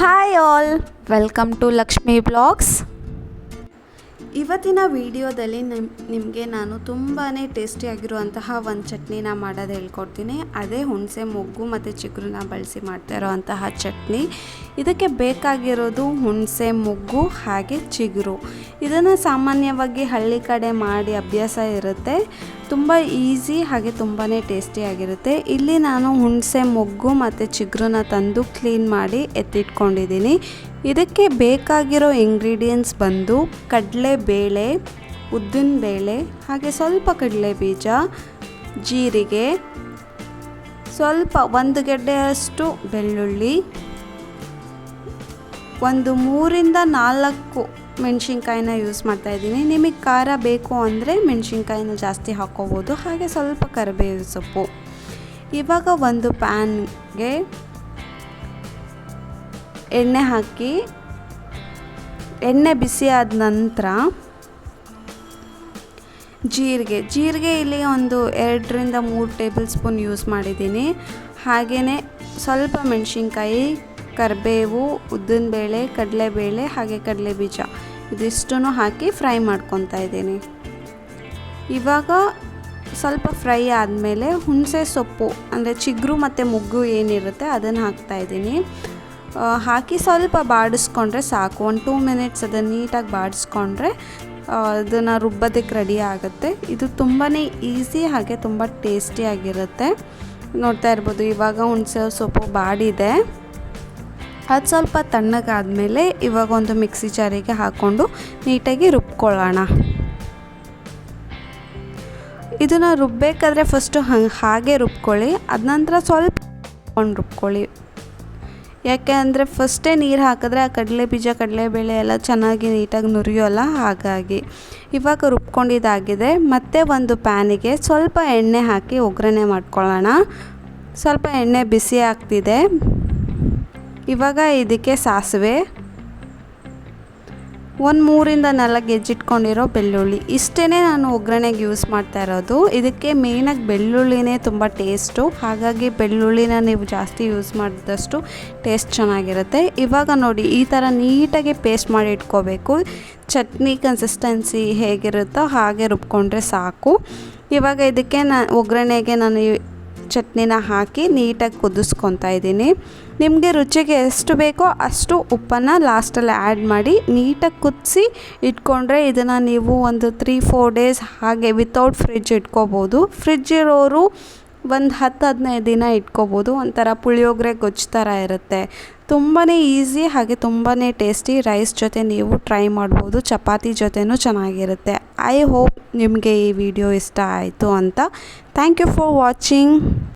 Hi all welcome to Lakshmi blogs ಇವತ್ತಿನ ವಿಡಿಯೋದಲ್ಲಿ ನಿಮ್, ನಿಮಗೆ ನಾನು ತುಂಬಾ ಟೇಸ್ಟಿಯಾಗಿರುವಂತಹ ಒಂದು ಚಟ್ನಿನ ಮಾಡೋದು ಹೇಳ್ಕೊಡ್ತೀನಿ. ಅದೇ ಹುಣಸೆ ಮೊಗ್ಗು ಮತ್ತು ಚಿಗುರನ್ನ ಬಳಸಿ ಮಾಡ್ತಾ ಇರೋವಂತಹ ಚಟ್ನಿ. ಇದಕ್ಕೆ ಬೇಕಾಗಿರೋದು ಹುಣಸೆ ಮೊಗ್ಗು, ಹಾಗೆ ಚಿಗುರು. ಇದನ್ನು ಸಾಮಾನ್ಯವಾಗಿ ಹಳ್ಳಿ ಕಡೆ ಮಾಡಿ ಅಭ್ಯಾಸ ಇರುತ್ತೆ. ತುಂಬ ಈಸಿ ಹಾಗೆ ತುಂಬಾ ಟೇಸ್ಟಿಯಾಗಿರುತ್ತೆ ಇಲ್ಲಿ ನಾನು ಹುಣಸೆ ಮೊಗ್ಗು ಮತ್ತು ಚಿಗುರನ್ನ ತಂದು ಕ್ಲೀನ್ ಮಾಡಿ ಎತ್ತಿಟ್ಕೊಂಡಿದ್ದೀನಿ. ಇದಕ್ಕೆ ಬೇಕಾಗಿರೋ ಇಂಗ್ರೀಡಿಯೆಂಟ್ಸ್ ಬಂದು ಕಡಲೆಬೇಳೆ ಉದ್ದಿನಬೇಳೆ ಹಾಗೆ ಸ್ವಲ್ಪ ಕಡಲೆ ಬೀಜ, ಜೀರಿಗೆ, ಸ್ವಲ್ಪ ಒಂದು ಗೆಡ್ಡೆಯಷ್ಟು ಬೆಳ್ಳುಳ್ಳಿ ಒಂದು ಮೂರಿಂದ ನಾಲ್ಕು ಮೆಣಸಿನ್ಕಾಯಿನ ಯೂಸ್ ಮಾಡ್ತಾ ಇದ್ದೀನಿ. ನಿಮಗೆ ಖಾರ ಬೇಕು ಅಂದರೆ ಮೆಣಸಿನ್ಕಾಯಿನ ಜಾಸ್ತಿ ಹಾಕ್ಕೋಬೋದು ಹಾಗೆ ಸ್ವಲ್ಪ ಕರಿಬೇವು ಸೊಪ್ಪು. ಇವಾಗ ಒಂದು ಪ್ಯಾನ್ಗೆ ಎಣ್ಣೆ ಹಾಕಿ, ಎಣ್ಣೆ ಬಿಸಿ ಆದ ನಂತರ ಜೀರಿಗೆ. ಜೀರಿಗೆ ಇಲ್ಲಿ ಒಂದು ಎರಡರಿಂದ ಮೂರು ಟೇಬಲ್ ಸ್ಪೂನ್ ಯೂಸ್ ಮಾಡಿದ್ದೀನಿ. ಹಾಗೆಯೇ ಸ್ವಲ್ಪ ಮೆಣಸಿನ್ಕಾಯಿ ಕರಿಬೇವು ಉದ್ದಿನಬೇಳೆ ಕಡಲೆಬೇಳೆ ಹಾಗೆ ಕಡಲೆ ಬೀಜ. ಇದಿಷ್ಟನ್ನು ಹಾಕಿ ಫ್ರೈ ಮಾಡ್ಕೊತಾ ಇದ್ದೀನಿ. ಇವಾಗ ಸ್ವಲ್ಪ ಫ್ರೈ ಆದಮೇಲೆ ಹುಣಸೆ ಸೊಪ್ಪು, ಅಂದರೆ ಚಿಗುರು ಮತ್ತು ಮುಗ್ಗು ಏನಿರುತ್ತೆ ಅದನ್ನು ಹಾಕ್ತಾಯಿದ್ದೀನಿ ಹಾಕಿ ಸ್ವಲ್ಪ ಬಾಡಿಸ್ಕೊಂಡ್ರೆ ಸಾಕು. ಒಂದು ಟೂ ಮಿನಿಟ್ಸ್ ಅದನ್ನು ನೀಟಾಗಿ ಬಾಡಿಸ್ಕೊಂಡ್ರೆ ಅದನ್ನು ರುಬ್ಬೋದಕ್ಕೆ ರೆಡಿ ಆಗುತ್ತೆ. ಇದು ತುಂಬಾ ಈಸಿ ಹಾಗೆ ತುಂಬ ಟೇಸ್ಟಿಯಾಗಿರುತ್ತೆ ನೋಡ್ತಾ ಇರ್ಬೋದು, ಇವಾಗ ಹುಣಸೆ ಸೊಪ್ಪು ಬಾಡಿದೆ. ಅದು ಸ್ವಲ್ಪ ತಣ್ಣಗಾದಮೇಲೆ ಇವಾಗ ಒಂದು ಮಿಕ್ಸಿ ಜಾರಿಗೆ ಹಾಕ್ಕೊಂಡು ನೀಟಾಗಿ ರುಬ್ಕೊಳ್ಳೋಣ. ಇದನ್ನು ರುಬ್ಬೇಕಾದ್ರೆ ಫಸ್ಟು ಹಂಗೆ ಹಾಗೆ ರುಬ್ಕೊಳ್ಳಿ, ಅದ ನಂತರ ಸ್ವಲ್ಪ ಕೊಂಡು ರುಬ್ಕೊಳ್ಳಿ. ಯಾಕೆ ಅಂದರೆ ಫಸ್ಟೇ ನೀರು ಹಾಕಿದ್ರೆ ಆ ಕಡಲೆ ಬೀಜ ಕಡಲೆಬೇಳೆ ಎಲ್ಲ ಚೆನ್ನಾಗಿ ನೀಟಾಗಿ ನುರಿಯೋಲ್ಲ ಹಾಗಾಗಿ. ಇವಾಗ ರುಬ್ಕೊಂಡಿದ್ದಾಗಿದೆ, ಮತ್ತೆ ಒಂದು ಪ್ಯಾನಿಗೆ ಸ್ವಲ್ಪ ಎಣ್ಣೆ ಹಾಕಿ ಒಗ್ಗರಣೆ ಮಾಡ್ಕೊಳ್ಳೋಣ. ಸ್ವಲ್ಪ ಎಣ್ಣೆ ಬಿಸಿ ಆಗ್ತಿದೆ. ಇವಾಗ ಇದಕ್ಕೆ ಸಾಸಿವೆ. ಒಂದು ಮೂರಿಂದ ನಾಲ್ಕು ಗೆಜ್ಜಿಟ್ಕೊಂಡಿರೋ ಬೆಳ್ಳುಳ್ಳಿ. ಇಷ್ಟೇ ನಾನು ಒಗ್ಗರಣೆಗೆ ಯೂಸ್ ಮಾಡ್ತಾ ಇರೋದು. ಇದಕ್ಕೆ ಮೇಯ್ನಾಗಿ ಬೆಳ್ಳುಳ್ಳಿನೇ ತುಂಬ ಟೇಸ್ಟು ಹಾಗಾಗಿ ಬೆಳ್ಳುಳ್ಳಿನ ನೀವು ಜಾಸ್ತಿ ಯೂಸ್ ಮಾಡಿದಷ್ಟು ಟೇಸ್ಟ್ ಚೆನ್ನಾಗಿರುತ್ತೆ. ಇವಾಗ ನೋಡಿ, ಈ ಥರ ನೀಟಾಗಿ ಪೇಸ್ಟ್ ಮಾಡಿ ಇಟ್ಕೋಬೇಕು. ಚಟ್ನಿ ಕನ್ಸಿಸ್ಟೆನ್ಸಿ ಹೇಗಿರುತ್ತೋ ಹಾಗೆ ರುಬ್ಕೊಂಡ್ರೆ ಸಾಕು. ಇವಾಗ ಇದಕ್ಕೆ ನಾ, ಒಗ್ಗರಣೆಗೆ ನಾನು ಚಟ್ನಿನ ಹಾಕಿ ನೀಟಾಗಿ ಕುದಿಸ್ಕೊತಾ ಇದ್ದೀನಿ. ನಿಮಗೆ ರುಚಿಗೆ ಎಷ್ಟು ಬೇಕೋ ಅಷ್ಟು ಉಪ್ಪನ್ನು ಲಾಸ್ಟಲ್ಲಿ ಆ್ಯಡ್ ಮಾಡಿ ನೀಟಾಗಿ ಕುದಿಸಿ ಇಟ್ಕೊಂಡ್ರೆ ಇದನ್ನು ನೀವು ಒಂದು ತ್ರೀ ಫೋರ್ ಡೇಸ್ ಹಾಗೆ ವಿತೌಟ್ ಫ್ರಿಜ್ ಇಟ್ಕೋಬೋದು. ಫ್ರಿಜ್ ಇರೋರು ಒಂದು ಹತ್ತು ಹದಿನೈದು ದಿನ ಇಟ್ಕೋಬೋದು. ಒಂಥರ ಪುಳಿಯೋಗರೆ ಗೊಜ್ಜು ಥರ ಇರುತ್ತೆ. ತುಂಬಾ ಈಸಿ ಹಾಗೆ ತುಂಬಾ ಟೇಸ್ಟಿ ರೈಸ್ ಜೊತೆ ನೀವು ಟ್ರೈ ಮಾಡ್ಬೋದು. ಚಪಾತಿ ಜೊತೆನೂ ಚೆನ್ನಾಗಿರುತ್ತೆ. ಐ ಹೋಪ್ ನಿಮಗೆ ಈ ವಿಡಿಯೋ ಇಷ್ಟ ಆಯಿತು ಅಂತ. Thank you for watching.